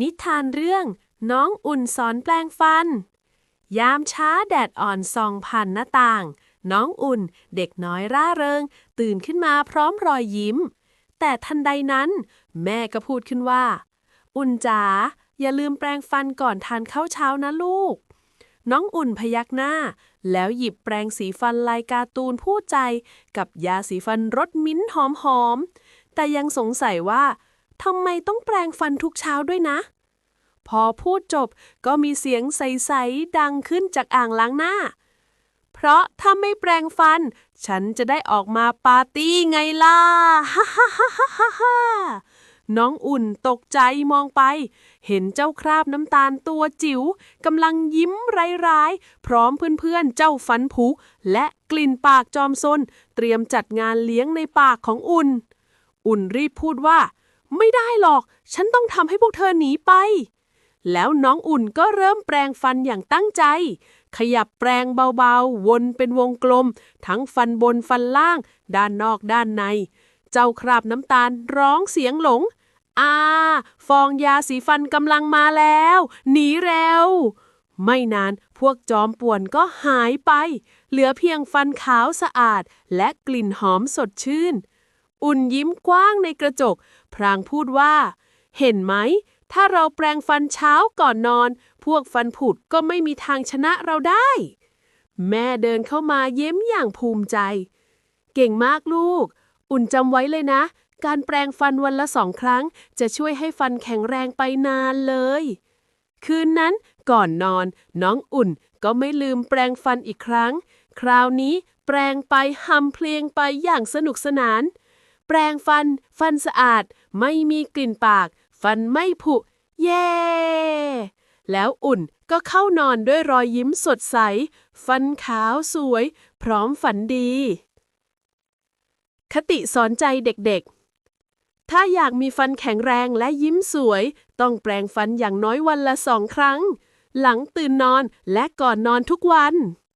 นิทานเรื่อง น้องอุ่นสอนแปลงฟัน ยามช้าแดดอ่อนส่องผ่านหน้าต่าง น้องอุ่นเด็กน้อยร่าเริง ตื่นขึ้นมาพร้อมรอยยิ้ม แต่ทันใดนั้น แม่ก็พูดขึ้นว่า อุ่นจ๋าอย่าลืมแปรงฟันก่อนทานข้าวเช้านะลูก น้องอุ่นพยักหน้า แล้วหยิบแปรงสีฟันลายการ์ตูนพูดใจ กับยาสีฟันรสมิ้นท์หอมๆแต่ยังสงสัยว่า ทำไมต้องแปรงฟันทุกเช้าด้วยนะ พอพูดจบก็มีเสียงใส ๆ ดังขึ้นจากอ่างล้างหน้า เพราะถ้าไม่แปรงฟัน ฉันจะได้ออกมาปาร์ตี้ไงล่ะฮ่าฮ่าฮ่าฮ่าฮ่าฮ่าน้องอุ่นตกใจมองไป เห็นเจ้าคราบน้ำตาลตัวจิ๋วกำลังยิ้มร้ายๆ พร้อมเพื่อนๆ เจ้าฟันผุและกลิ่นปากจอมซน เตรียมจัดงานเลี้ยงในปากของอุ่น อุ่นรีบพูดว่า ไม่ได้หรอก ฉันต้องทำให้พวกเธอหนีไป แล้วน้องอุ่นก็เริ่มแปรงฟันอย่างตั้งใจ ขยับแปรงเบาๆ วนเป็นวงกลม ทั้งฟันบนฟันล่าง ด้านนอกด้านใน เจ้าคราบน้ำตาลร้องเสียงหลงอาฟองยาสีฟันกำลังมาแล้ว หนีเร็ว ไม่นานพวกจอมป่วนก็หายไป เหลือเพียงฟันขาวสะอาด และกลิ่นหอมสดชื่น อุ่นยิ้มกว้างในกระจก พรางพูดว่า เห็นไหม ถ้าเราแปรงฟันเช้าก่อนนอน พวกฟันผุดก็ไม่มีทางชนะเราได้ แม่เดินเข้ามาเย้มอย่างภูมิใจ เก่งมากลูก อุ่นจำไว้เลยนะ การแปรงฟันวันละสองครั้ง จะช่วยให้ฟันแข็งแรงไปนานเลย คืนนั้นก่อนนอน น้องอุ่นก็ไม่ลืมแปรงฟันอีกครั้ง คราวนี้แปรงไปหำเพลงไปอย่างสนุกสนาน แปรงฟัน ฟันสะอาด ไม่มีกลิ่นปาก ฟันไม่ผุ เย้ แล้วอุ่นก็เข้านอนด้วยรอยยิ้มสดใส ฟันขาวสวย พร้อมฝันดี คติสอนใจเด็กๆ ถ้าอยากมีฟันแข็งแรงและยิ้มสวย ต้องแปรงฟันอย่างน้อยวันละสองครั้ง หลังตื่นนอนและก่อนนอนทุกวัน